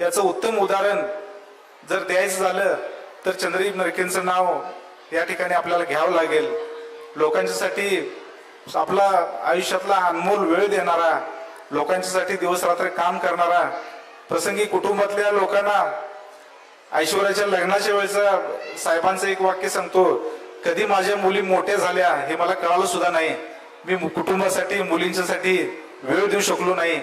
याचं उत्तम उदाहरण जर द्यायचं झालं तर चंद्रदीप नरकेंचं नाव या ठिकाणी आपल्याला घ्यावं लागेल. लोकांच्यासाठी आपला आयुष्यातला अनमोल वेळ देणारा लोकांच्यासाठी दिवस रात्र काम करणारा प्रसंगी कुटुंबातल्या लोकांना ऐश्वर्याच्या लग्नाच्या वेळेचा साहेबांचं एक वाक्य सांगतो कधी माझ्या मुली मोठ्या झाल्या हे मला कळालं सुद्धा नाही. मी कुटुंबासाठी मुलींच्यासाठी वेळ देऊ शकलो नाही.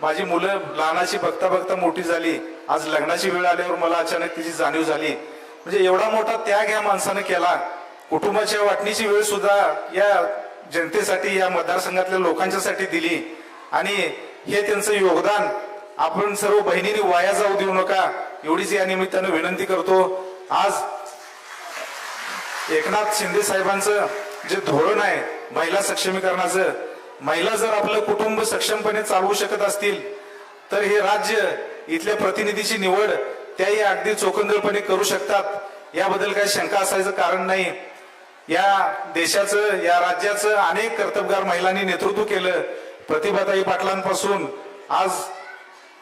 माझी मुलं लहानाची बघता बघता मोठी झाली. आज लग्नाची वेळ आल्यावर मला अचानक तिची जाणीव झाली. म्हणजे एवढा मोठा त्याग या माणसानं केला. कुटुंबाच्या वाटणीची वेळ सुद्धा या जनतेसाठी या मतदारसंघातल्या लोकांच्यासाठी दिली. आणि हे त्यांचं योगदान आपण सर्व बहिणींनी वाया जाऊ देऊ नका. एवढीच या निमित्तानं विनंती करतो. आज एकनाथ शिंदे साहेबांचं जे धोरण आहे महिला सक्षमीकरणाचं महिला जर आपलं कुटुंब सक्षमपणे चालवू शकत असतील तर हे राज्य इथल्या प्रतिनिधीची निवड त्याही अगदी चोखंदळपणे करू शकतात. याबद्दल काही शंका असायचं कारण नाही. या देशाचं या राज्याचं अनेक कर्तबगार महिलांनी नेतृत्व केलं. प्रतिभाताई पाटलांपासून आज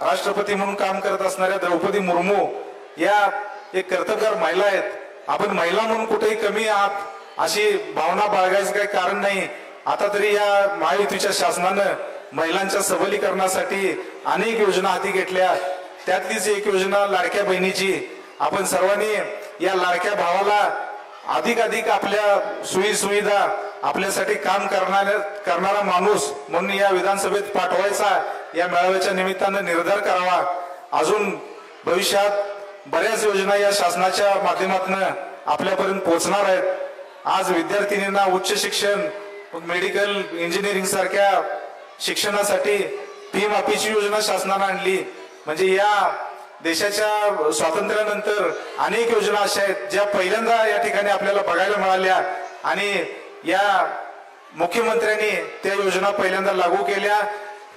राष्ट्रपती म्हणून काम करत असणाऱ्या द्रौपदी मुर्मू या एक कर्तबगार महिला आहेत. आपण महिला म्हणून कुठेही कमी आहात अशी भावना बाळगायचं काही कारण नाही. आता तरी या महायुतीच्या शासनानं महिलांच्या सबलीकरणासाठी अनेक योजना हाती घेतल्या. त्यातलीच एक योजना लाडक्या बहिणीची. आपण सर्वांनी या लाडक्या भावाला अधिक अधिक आपल्या सोयी सुविधा आपल्यासाठी काम करणाऱ्या करणारा माणूस म्हणून या विधानसभेत पाठवायचा या मेळाव्याच्या निमित्तानं निर्धार करावा. अजून भविष्यात बऱ्याच योजना या शासनाच्या माध्यमातून आपल्यापर्यंत पोहोचणार आहेत. आज विद्यार्थिनींना उच्च शिक्षण मेडिकल इंजिनिअरिंग सारख्या शिक्षणासाठी फी माफीची योजना शासनानं आणली. म्हणजे या देशाच्या स्वातंत्र्यानंतर अनेक योजना अशा आहेत ज्या पहिल्यांदा या ठिकाणी आपल्याला बघायला मिळाल्या. आणि या मुख्यमंत्र्यांनी त्या योजना पहिल्यांदा लागू केल्या.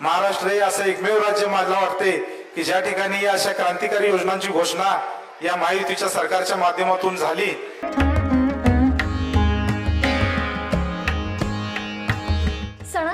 महाराष्ट्र हे असं एकमेव राज्य मला वाटते की ज्या ठिकाणी या अशा क्रांतिकारी योजनांची घोषणा या महायुतीच्या सरकारच्या माध्यमातून झाली.